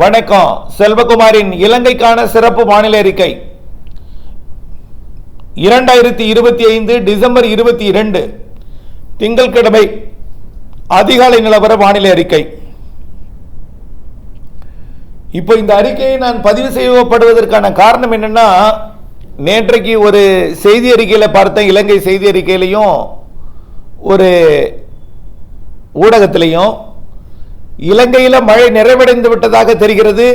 வணக்கம். செல்வகுமாரின் இலங்கைக்கான சிறப்பு வானிலை அறிக்கை. இரண்டாயிரத்தி இருபத்தி ஐந்து டிசம்பர் இருபத்தி இரண்டு திங்கட்கிழமை அதிகாலை நிலவர வானிலை அறிக்கை. இப்போ இந்த அறிக்கையை நான் பதிவு செய்யப்படுவதற்கான காரணம் என்னன்னா நேற்றைக்கு ஒரு செய்தி அறிக்கையில் பார்த்தேன் இலங்கை செய்தி அறிக்கையிலையும் ஒரு ஊடகத்திலையும் இலங்கையில் மழை நிறைவடைந்து விட்டதாக தெரிகிறது.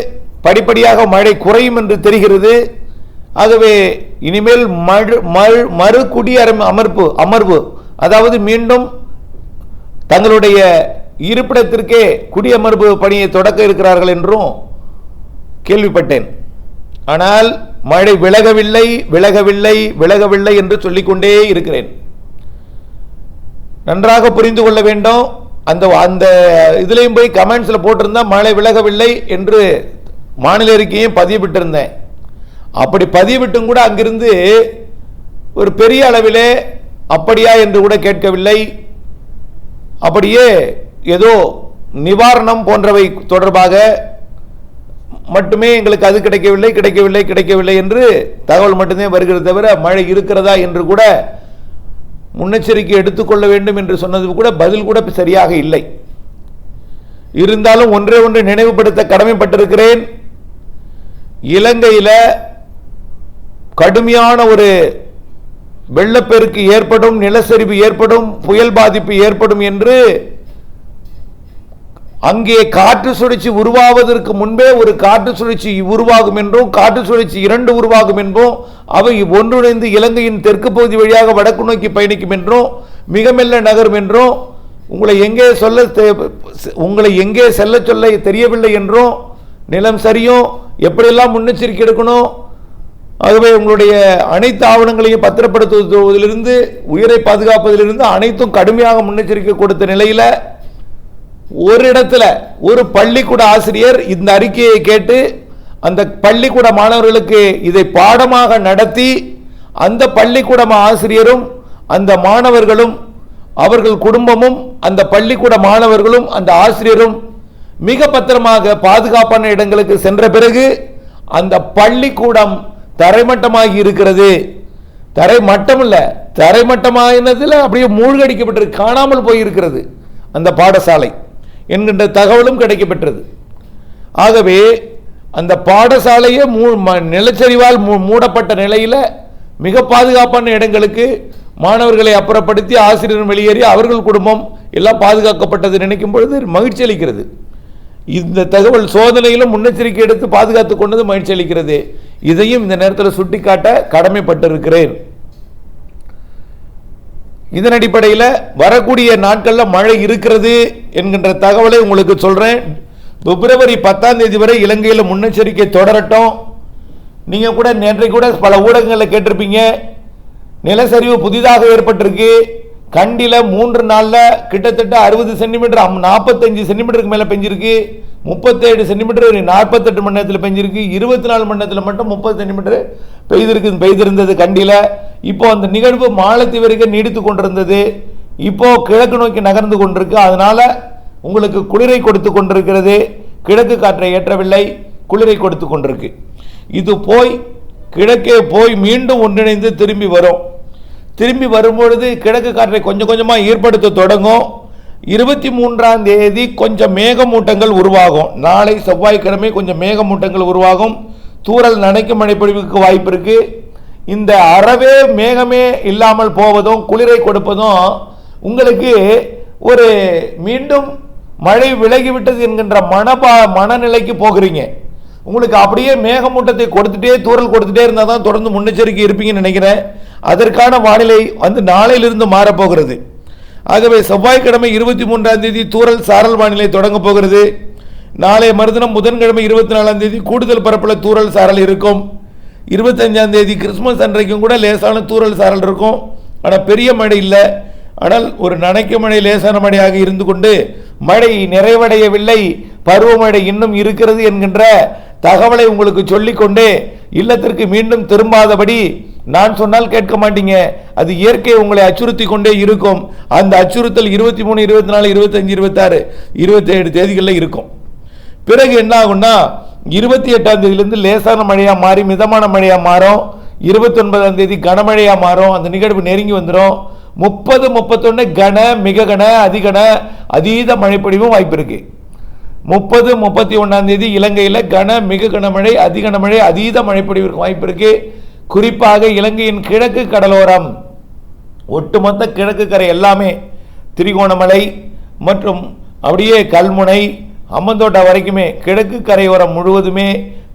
படிப்படியாக மழை குறையும் என்று தெரிகிறது. ஆகவே இனிமேல் மழு மறு குடியரம் அமர்ப்பு அமர்வு அதாவது மீண்டும் தங்களுடைய இருப்பிடத்திற்கே குடியமர்வு பணியை தொடக்க இருக்கிறார்கள் என்றும் கேள்விப்பட்டேன். ஆனால் மழை விலகவில்லை விலகவில்லை விலகவில்லை என்று சொல்லிக்கொண்டே இருக்கிறேன். நன்றாக புரிந்து கொள்ள வேண்டும். அந்த அந்த இதுலேயும் போய் கமெண்ட்ஸில் போட்டிருந்தா மழை விலகவில்லை என்று மாநில அறிக்கையும் பதிவிட்டிருந்தேன் அப்படி பதிவிட்டும் கூட அங்கிருந்து ஒரு பெரிய அளவிலே அப்படியா என்று கூட கேட்கவில்லை. அப்படியே ஏதோ நிவாரணம் போன்றவை தொடர்பாக மட்டுமே எங்களுக்கு அது கிடைக்கவில்லை கிடைக்கவில்லை கிடைக்கவில்லை என்று தகவல் மட்டுமே வருகிறது தவிர மழை இருக்கிறதா என்று கூட முன்னெச்சரிக்கை எடுத்துக்கொள்ள வேண்டும் என்று சொன்னது கூட பதில் கூட சரியாக இல்லை. இருந்தாலும் ஒன்றே ஒன்று நினைவுபடுத்த கடமைப்பட்டிருக்கிறேன். இலங்கையில் கடுமையான ஒரு வெள்ளப்பெருக்கு ஏற்படும் நிலச்சரிவு ஏற்படும் புயல் பாதிப்பு ஏற்படும் என்று அங்கே காற்று சுழற்சி உருவாவதற்கு முன்பே ஒரு காற்று சுழற்சி உருவாகும் என்றும் காற்று சுழற்சி இரண்டு உருவாகும் என்றும் அவை ஒன்றிணைந்து இலங்கையின் தெற்கு பகுதி வழியாக வடக்கு நோக்கி பயணிக்கும் என்றும் மிக மெல்ல நகரும் என்றும் உங்களை எங்கே சொல்ல உங்களை எங்கே செல்ல சொல்ல தெரியவில்லை என்றும் நிலம் சரியும் எப்படியெல்லாம் முன்னெச்சரிக்கை எடுக்கணும் ஆகவே உங்களுடைய அனைத்து ஆவணங்களையும் பத்திரப்படுத்துவதிலிருந்து உயிரை பாதுகாப்பதிலிருந்து அனைத்தும் கடுமையாக முன்னெச்சரிக்கை கொடுத்த நிலையில் ஒரு இடத்துல ஒரு பள்ளிக்கூட ஆசிரியர் இந்த அறிக்கையை கேட்டு அந்த பள்ளிக்கூட மாணவர்களுக்கு இதை பாடமாக நடத்தி அந்த பள்ளிக்கூட ஆசிரியரும் அந்த மாணவர்களும் அவர்கள் குடும்பமும் அந்த பள்ளிக்கூட மாணவர்களும் அந்த ஆசிரியரும் மிக பத்திரமாக பாதுகாப்பான இடங்களுக்கு சென்ற பிறகு அந்த பள்ளிக்கூடம் தரைமட்டமாகி இருக்கிறது. தரை மட்டம் இல்ல அப்படியே மூழ்கடிக்கப்பட்டிருக்கு காணாமல் போயிருக்கிறது அந்த பாடசாலை. என்கின்ற தகவலும் கிடைக்கப்பெற்றது. ஆகவே அந்த பாடசாலையே மூ ம- நிலச்சரிவால் மூ- மூடப்பட்ட நிலையில் மிக பாதுகாப்பான இடங்களுக்கு மாணவர்களை அப்புறப்படுத்தி ஆசிரியர் வெளியேறி அவர்கள் குடும்பம் எல்லாம் பாதுகாக்கப்பட்டது நினைக்கும் பொழுது மகிழ்ச்சி அளிக்கிறது. இந்த தகவல் சோதனையிலும் முன்னெச்சரிக்கை எடுத்து பாதுகாத்து கொண்டது மகிழ்ச்சி அளிக்கிறது. இதையும் இந்த நேரத்தில் சுட்டிக்காட்ட கடமைப்பட்டிருக்கிறேன். இதன் அடிப்படையில் வரக்கூடிய நாட்களில் மழை இருக்கிறது என்கின்ற தகவலை உங்களுக்கு சொல்கிறேன் பிப்ரவரி பத்தாம் தேதி வரை இலங்கையில் முன்னெச்சரிக்கை தொடரட்டும். நீங்கள் கூட நேற்றை கூட பல ஊடகங்களில் கேட்டிருப்பீங்க. நிலச்சரிவு புதிதாக ஏற்பட்டிருக்கு. கண்டியில் மூன்று நாளில் கிட்டத்தட்ட அறுபது சென்டிமீட்டர் நாற்பத்தஞ்சு சென்டிமீட்டருக்கு மேலே பெஞ்சிருக்கு. முப்பத்தேழு சென்டிமீட்டர் நாற்பத்தெட்டு மணி நேரத்தில் பெஞ்சிருக்கு. இருபத்தி நாலு மணி நேரத்தில் மட்டும் முப்பது சென்டிமீட்டர் பெய்திருக்கு பெய்திருந்தது கண்டியில் இப்போ அந்த நிகழ்வு மாலத்தி வரைக்கும் நீடித்து கொண்டிருந்தது. இப்போ கிழக்கு நோக்கி நகர்ந்து கொண்டிருக்கு. அதனால உங்களுக்கு குளிரை கொடுத்து கொண்டிருக்கிறது. கிழக்கு காற்றை ஏற்றவில்லை குளிரை கொடுத்து கொண்டிருக்கு. இது போய் கிழக்கே போய் மீண்டும் ஒன்றிணைந்து திரும்பி வரும். திரும்பி வரும்பொழுது கிழக்கு காற்றை கொஞ்சம் கொஞ்சமாக ஈர்ப்படுத்த தொடங்கும். இருபத்தி மூன்றாம் தேதி கொஞ்சம் மேகமூட்டங்கள் உருவாகும். நாளை செவ்வாய்க்கிழமை கொஞ்சம் மேகமூட்டங்கள் உருவாகும். தூரல் நனைக்கும் மழைப்பொழிவுக்கு வாய்ப்பு இருக்கு. இந்த அறவே மேகமே இல்லாமல் போவதும் குளிரை கொடுப்பதும் உங்களுக்கு ஒரு மீண்டும் மழை விலகிவிட்டது என்கின்ற மனபா மனநிலைக்கு போகிறீங்க. உங்களுக்கு அப்படியே மேகமூட்டத்தை கொடுத்துட்டே தூறல் கொடுத்துட்டே இருந்தால் தான் தொடர்ந்து முன்னெச்சரிக்கை இருப்பீங்கன்னு நினைக்கிறேன். அதற்கான வானிலை வந்து நாளையிலிருந்து மாறப்போகிறது. ஆகவே செவ்வாய்க்கிழமை இருபத்தி மூன்றாம் தேதி தூரல் சாரல் வானிலை தொடங்க போகிறது. நாளை மறுதினம் புதன்கிழமை இருபத்தி நாலாம் தேதி கூடுதல் பரப்பில் தூரல் சாரல் இருக்கும். இருபத்தஞ்சாம் தேதி கிறிஸ்மஸ் அன்றைக்கும் கூட லேசான தூரல் சாரல் இருக்கும். ஆனால் பெரிய மழை இல்லை. ஆனால் ஒரு நனைக்க மழை லேசான மழையாக இருந்து கொண்டு மழை நிறைவடையவில்லை. பருவமழை இன்னும் இருக்கிறது என்கின்ற தகவலை உங்களுக்கு சொல்லிக்கொண்டு இல்லத்திற்கு மீண்டும் திரும்பாதபடி நான் சொன்னால் கேட்க மாட்டீங்க. அது இயற்கை உங்களை அச்சுறுத்தி கொண்டே இருக்கும். அந்த அச்சுறுத்தல் இருபத்தி மூணு இருபத்தி நாலு இருபத்தஞ்சு இருபத்தாறு இருபத்தேழு தேதிகளில் இருக்கும். பிறகு என்ன ஆகும்னா இருபத்தி எட்டாம் தேதியிலேருந்து லேசான மழையாக மாறி மிதமான மழையாக மாறும். இருபத்தொன்பதாம் தேதி கனமழையாக மாறும். அந்த நிகழ்வு நெருங்கி வந்துடும் முப்பது முப்பத்தொன்று கன மிக கன அதிகன அதீத மழைப்பொழிவும் வாய்ப்பு இருக்கு. முப்பது முப்பத்தி ஒன்றாம் தேதி இலங்கையில் கன மிக கனமழை அதிகனமழை அதீத மழைப்பொழிவிற்கு வாய்ப்பு இருக்குது குறிப்பாக இலங்கையின் கிழக்கு கடலோரம் ஒட்டுமொத்த கிழக்கு கரை எல்லாமே திரிகோணமலை மற்றும் அப்படியே கல்முனை அம்மந்தோட்டா வரைக்குமே கிழக்கு கரையோரம் முழுவதுமே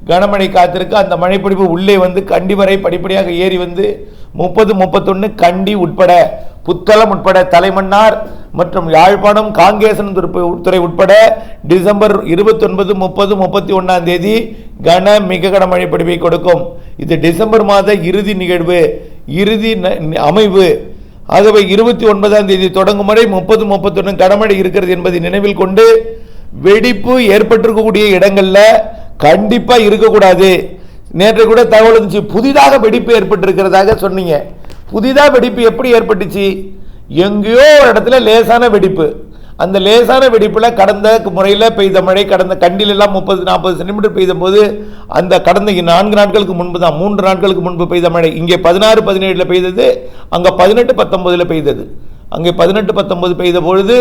கனமழை காத்திருக்கு. அந்த மழைப்பிடிப்பு உள்ளே வந்து கண்டி வரை படிப்படியாக ஏறி வந்து முப்பது முப்பத்தொன்று கண்டி உட்பட புத்தளம் உட்பட தலைமன்னார் மற்றும் யாழ்ப்பாணம் காங்கேசன் துறை- துறை உட்பட டிசம்பர் இருபத்தொன்பது முப்பது முப்பத்தி ஒன்றாம் தேதி கன மிக கனமழை பொழிவை கொடுக்கும். இது டிசம்பர் மாத இறுதி நிகழ்வு இறுதி ந- அமைவு. ஆகவே இருபத்தி ஒன்பதாம் தேதி தொடங்கும் வரை முப்பது முப்பத்தொன்று கனமழை இருக்கிறது என்பதை நினைவில் கொண்டு வெடிப்பு ஏற்பட்டிருக்கக்கூடிய இடங்களில் கண்டிப்பாக இருக்கக்கூடாது. நேற்று கூட தகவல் இருந்துச்சு புதிதாக வெடிப்பு ஏற்பட்டிருக்கிறதாக சொன்னீங்க. புதிதாக வெடிப்பு எப்படி ஏற்பட்டுச்சு? எங்கேயோ ஒரு இடத்துல லேசான வெடிப்பு. அந்த லேசான வெடிப்பில் கடந்த முறையில் பெய்த மழை கடந்த கண்டிலெல்லாம் முப்பது நாற்பது சென்டிமீட்டர் பெய்த போது அந்த கடந்த நான்கு நாட்களுக்கு முன்பு தான் மூன்று நாட்களுக்கு முன்பு பெய்த மழை இங்கே பதினாறு பதினேழில் பெய்தது அங்கே பதினெட்டு பத்தொம்போதில் பெய்தது. அங்கே பதினெட்டு பத்தொன்பது பெய்த பொழுது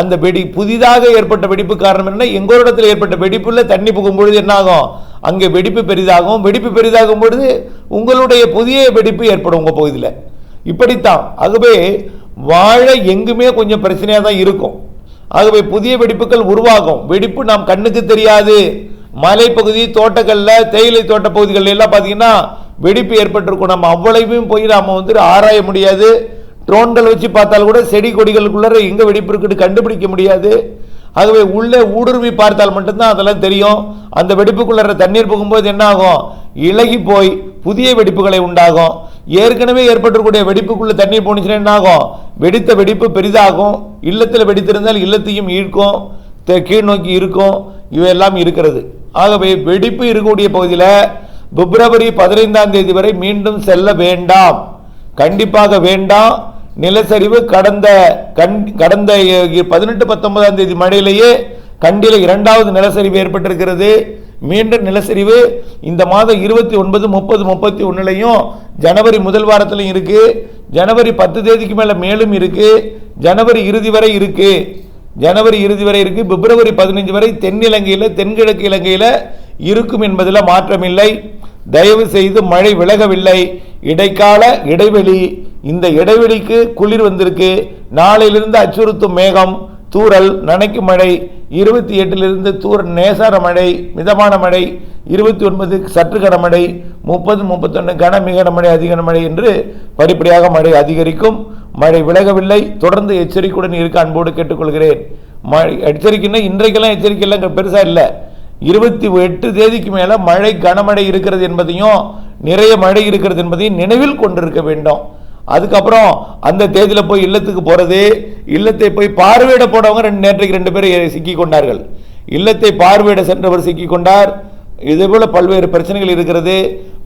அந்த வெடி புதிதாக ஏற்பட்ட வெடிப்பு காரணம் என்ன எங்கள் இடத்துல ஏற்பட்ட வெடிப்புல தண்ணி புகும் பொழுது என்ன ஆகும் அங்கே வெடிப்பு பெரிதாகும். வெடிப்பு பெரிதாகும் பொழுது உங்களுடைய புதிய வெடிப்பு ஏற்படும் உங்கள் பகுதியில். இப்படித்தான். ஆகவே வாழை எங்குமே கொஞ்சம் பிரச்சனையாக தான் இருக்கும். ஆகவே புதிய வெடிப்புகள் உருவாகும். வெடிப்பு நாம் கண்ணுக்கு தெரியாது. மலைப்பகுதி தோட்டங்களில் தேயிலை தோட்ட பகுதிகளில் எல்லாம் பார்த்தீங்கன்னா வெடிப்பு ஏற்பட்டிருக்கும். நம்ம அவ்வளவையும் போய் நாம் வந்து ஆராய முடியாது. ட்ரோன்கள் வச்சு பார்த்தால் கூட செடி கொடிகளுக்குள்ளே எங்கே வெடிப்பு இருக்குன்னு கண்டுபிடிக்க முடியாது. ஆகவே உள்ளே ஊடுருவி பார்த்தால் மட்டும்தான் அதெல்லாம் தெரியும். அந்த வெடிப்புக்குள்ளற தண்ணீர் புகும்போது என்ன ஆகும்? இலகி போய் புதிய வெடிப்புகளை உண்டாகும். ஏற்கனவே ஏற்பட்டிருக்கக்கூடிய வெடிப்புக்குள்ள தண்ணீர் போனுச்சுன்னா என்ன ஆகும் வெடித்த வெடிப்பு பெரிதாகும். இல்லத்தில் வெடித்திருந்தால் இல்லத்தையும் ஈர்க்கும். கீழ் நோக்கி இருக்கும். இவையெல்லாம் இருக்கிறது. ஆகவே வெடிப்பு இருக்கக்கூடிய பகுதியில் பிப்ரவரி பதினைந்தாம் தேதி வரை மீண்டும் செல்ல வேண்டாம். கண்டிப்பாக வேண்டாம். நிலச்சரிவு கடந்த கண் கடந்த பதினெட்டு பத்தொன்பதாம் தேதி மழையிலேயே கண்டியில் இரண்டாவது நிலச்சரிவு ஏற்பட்டிருக்கிறது. மீண்டும் நிலச்சரிவு. இந்த மாதம் இருபத்தி ஒன்பது முப்பது முப்பத்தி ஒன்றுலையும் ஜனவரி முதல் வாரத்திலையும் இருக்கு. ஜனவரி பத்து தேதிக்கு மேலே மேலும் இருக்கு. ஜனவரி இறுதி வரை இருக்கு. ஜனவரி இறுதி வரை இருக்கு. பிப்ரவரி பதினஞ்சு வரை தென்னிலங்கையில் தென்கிழக்கு இலங்கையில் இருக்கும் என்பதில் மாற்றமில்லை. தயவு செய்து மழை விலகவில்லை. இடைக்கால இடைவெளி. இந்த இடைவெளிக்கு குளிர் வந்திருக்கு. நாளையிலிருந்து அச்சுறுத்தும் மேகம். தூரல் நனைக்கும் மழை இருபத்தி எட்டிலிருந்து தூர நேசார மழை மிதமான மழை இருபத்தி ஒன்பது சற்று கனமழை முப்பது முப்பத்தொன்று கன மிக கனமழை அதிக கனமழை என்று படிப்படியாக மழை அதிகரிக்கும். மழை விலகவில்லை. தொடர்ந்து எச்சரிக்கையுடன் இருக்க அன்போடு கேட்டுக்கொள்கிறேன். மழை எச்சரிக்கைன்னா இன்றைக்கெல்லாம் எச்சரிக்கை இல்லைங்க பெருசாக இல்லை. இருபத்தி எட்டு தேதிக்கு மேலே மழை கனமழை இருக்கிறது என்பதையும் நிறைய மழை இருக்கிறது என்பதையும் நினைவில் கொண்டிருக்க வேண்டும். அதுக்கப்புறம் அந்த தேதியில் போய் இல்லத்துக்கு போகிறது இல்லத்தை போய் பார்வையிட போனவங்க ரெண்டு நேற்றைக்கு ரெண்டு பேர் சிக்கி கொண்டார்கள். இல்லத்தை பார்வையிட சென்றவர் சிக்கி கொண்டார். இதே போல பல்வேறு பிரச்சனைகள் இருக்கிறது.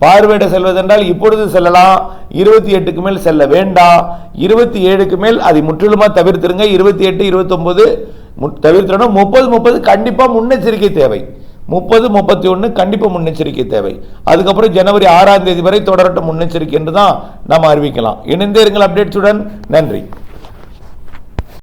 பார்வையிட செல்வதென்றால் இப்பொழுது செல்லலாம். இருபத்தி எட்டுக்கு மேல் செல்ல வேண்டாம். இருபத்தி ஏழுக்கு மேல் அதை முற்றிலுமாக தவிர்த்துருங்க. இருபத்தி எட்டு இருபத்தொம்போது தவிர்த்திடணும். முப்பது முப்பது கண்டிப்பாக முன்னெச்சரிக்கை தேவை. முப்பது முப்பத்தி ஒன்று கண்டிப்பாக முன்னெச்சரிக்கை தேவை. அதுக்கப்புறம் ஜனவரி ஆறாம் தேதி வரை தொடரட்டும் முன்னெச்சரிக்கை என்று தான் நாம் அறிவிக்கலாம். இணைந்தே இருங்கள் அப்டேட்ஸுடன் நன்றி.